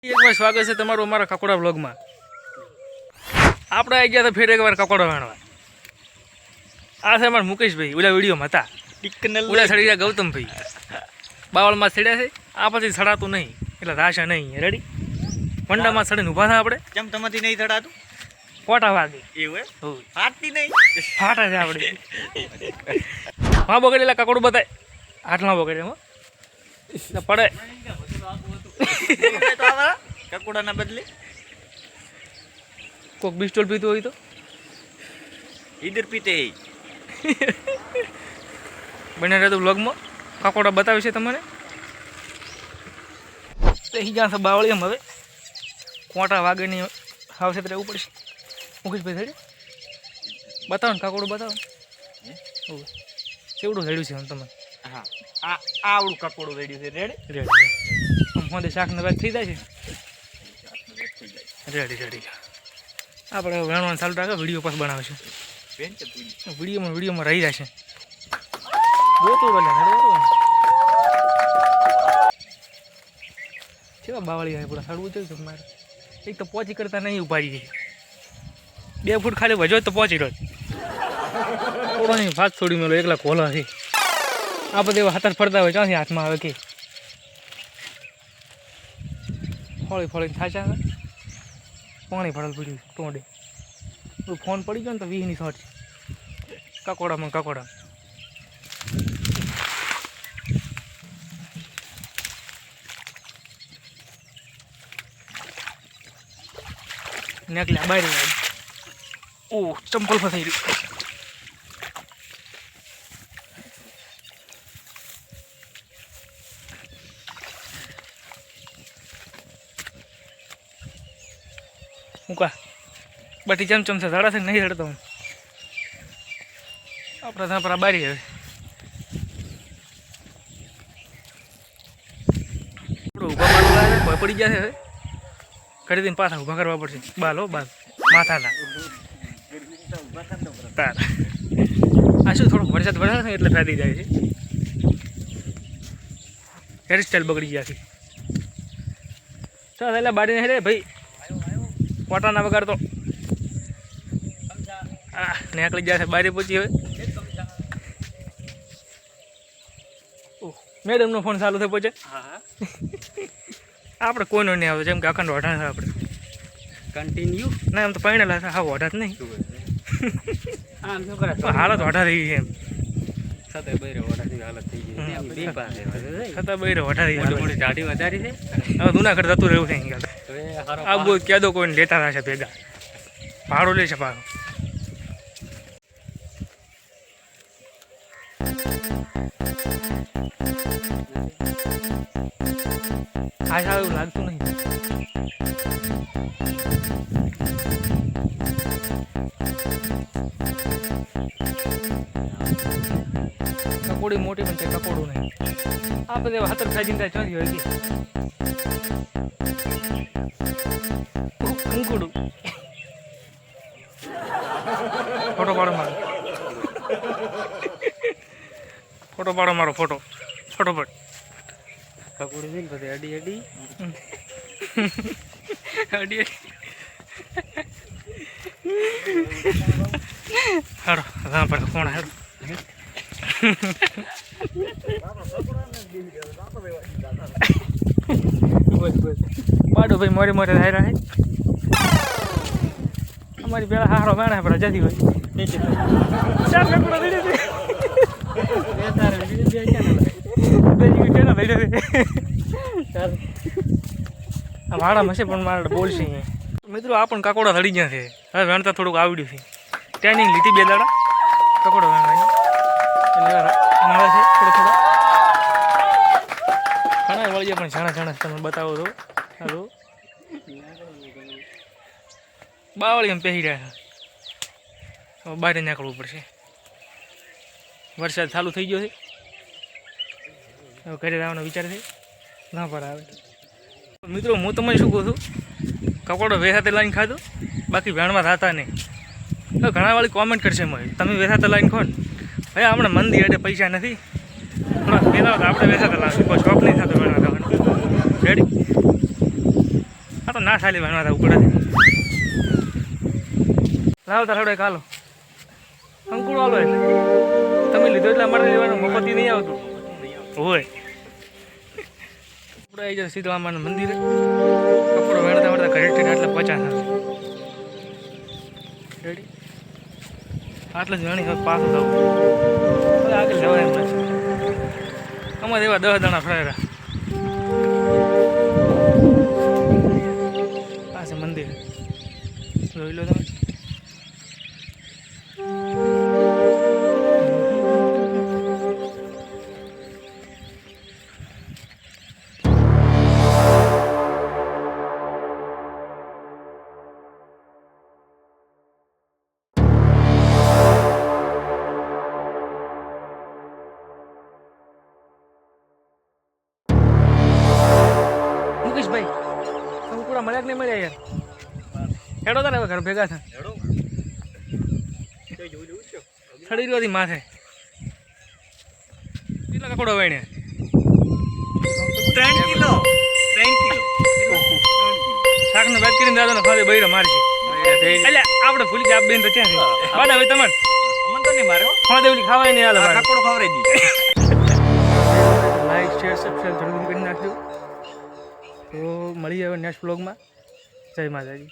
એકવાર સ્વાગત છે તમારું અમારા કકોડા બ્લોગમાં આપણે આવી ગયા તો ફેર એકવાર કકોડો વેણવા. આ છે અમારા મુકેશભાઈ ઓલા વિડીયોમાં હતા. ઓલા સડી ગયા ગૌતમભાઈ. બાવળમાં સડ્યા છે આ પછી સડાતું નહીં એટલે રાશે નહીં. રેડી પંડામાં સડીને ઊભા થાય આપણે. કેમ તમાથી નહીં સડાતું પોટા વાગે. એવું ફાટતી નહીં? ફાટે છે આપણે. હા બગડેલા કકોડું બતાય. આટલા બગડે એમાં પડે. તો આવા કકોડાના બદલે? કોક બિસ્ટોલ પીતું હોય તો? ઈદર પીતે બને રહેતો વ્લોગમાં? કાકોડા બતાવે છે તમને? અહીં જ્યાં બાવળી એમ હવે. કોટા વાગેની આવશે તો રહેવું પડશે. મુકેશભાઈ થડે? બતાવો ને કાકોડું બતાવો. કેવડું રેડ્યું છે આમ તમને? હા. આ આવડું કાકોડું રેડ્યું છે. રેડ? રેડી. આમ શાક શાકને થઈ જાય છે? Ready ready. આપણે વેણવાનું ચાલુ રાખે વીડિયો પાસ બનાવીશું. વિડીયોમાં વિડીયોમાં રહી જશે છે. બોલે કેવા બાવળી આવે પૂરા સાડવું જોયું છે મારે? એક તો પહોંચી કરતા નહીં ઉભારી ગઈ બે ફૂટ ખાલી વજો તો પહોંચી રહ્યો થોડો નહીં ભાત છોડી મેલો એકલા કોલો છે. આ બધા એવા હાથર ફરતા હોય ક્યાંથી હાથમાં આવે કે? ફળી થાચા છે પાણી ફળલ પડ્યું ટોંડે. ફોન પડી ગયો ને તો વીહની શોટ કકોડામાં કકોડા. નીકળ્યા બહાર ઓ ચંપલ ફસાઈ રહ્યું બટી ચમચમ છે સાડા છે નહીં હડતો હું. આપણે ત્યાં પર બારી હવે ઊભા મારવા પડી ગયા છે હવે. કરી દઈને પાછા ઊભા કરવા પડશે. બાલ બાલ. માથાના. તાર. આ શું થોડોક વરસાદ વરસાદ ને એટલે ફેદી જાય છે. હેરસ્ટાઈલ બગડી ગયા છે. ચાલ એટલે બાડીને હેરે ભાઈ. પોટાના વગાડતો. નીકળી જશે બારી પહોંચી હવે. મેડમનો ફોન ચાલુ થઈ પહોંચે આપણે કોઈનો નહીં આવે જેમ કે અખંડ વઢા છે આપણે. કન્ટિન્યુ ના એમ તો પૈણેલા છે? હા વઢા જ નહીં હાલત વઢા ગઈ એમ. છતાં બૈરે હાલત થઈ ગઈ. છતાં બૈરે વઢા થઈ મોટી વધારી છે. હવે જુનાગઢ જતું રહેવું છે આ બહુ કેદો કોઈને લેતા થશે ભેગા. ભાડું લે છે ભાડું સારું એવું લાગતું નહીં કકોડી મોટી પણ છે નહીં. આ હાથર ખાઈ ચિંતા ચોથી હોય ફોટો પાડો મારો ફોટો. ફોટો પાડ પકડી દઈને પછી અડી અડી. અડી હારો હા પડે કોણ હારો પાડો ભાઈ મોરે મોરે થાય રહે અમારી પેલા હારો માણા પડે જતી હોય. ચાર ફેંકડો દઈ મારા મસે પણ મારા બોલશે મિત્રો, આ પણ કાકોડા હળી ગયા છે. હવે વેણતા થોડુંક આવડ્યું છે. ટ્રેનિંગ લીધી બે દાડા. કાકોડા વેણવાની એટલે મળે છે, થોડો થોડો. ઘણા વળીએ પણ જાણા જાણા તમે બતાવો તો. હાલો. બાવળી એમ પહેરી રહ્યા છે. બહાર નીકળવું પડશે. વરસાદ ચાલુ થઈ ગયો છે. હવે ઘરે આવવાનો વિચાર છે. ના પર આવે મિત્રો, હું તમને શું કહું છું? કપડો વેસાતે લાઈન ખાધો, બાકી વેણમાં થતા નહીં. હવે ઘણા વાળી કોમેન્ટ કરશે મને તમે વેસાતે લાઈન ખો ને. ભાઈ હમણાં મંદી એટલે પૈસા નથી. થોડા વેલા આપણે વેસાતે લાવશું કોઈ શોખ નહીં થતો વેણવા ખાવાનો. રેડી આ તો ના ખાલી ભણવા હતા ઉપડે લાવો તાર હડે કાલો. અંકુડો આલો એટલે તમે લીધો એટલે અમારે લેવાનું મફતી નહીં આવતું. હોય કપડો આવી જાય શીતળામાનું મંદિરે. કપડો વેણતા વેણતા ઘરે આટલે પચાસ રેડી આટલે જ વેણી હવે પાછું આગળ જવાય એમ અમારે એવા દસ દાણા ફરાયેલા પાસે મંદિર. જોઈ લો તમે. અંકુડા મળ્યા કે નહીં મળ્યા યાર? હેડો તારે ઘર ભેગા થાય ચડી રહ્યો હતી માથે. કેટલા કકોડો વણ્યા? ત્રણ કિલો. ત્રણ કિલો. શાકનો વાત કરીને દાદાનો ફાદે બૈરો મારશે એટલે આપણે ભૂલી ગયા બેન તો છે બાડા હવે તમારે. અમન તો નહીં માર્યો. ફાદે ઓલી ખાવાય નહીં હાલ કાકડો ખવડાવી દી લાઈક શેર સબસ્ક્રાઈબ જરૂર કરી નાખજો. તો મળીએ હવે નેક્સ્ટ બ્લોગમાં જય માતાજી.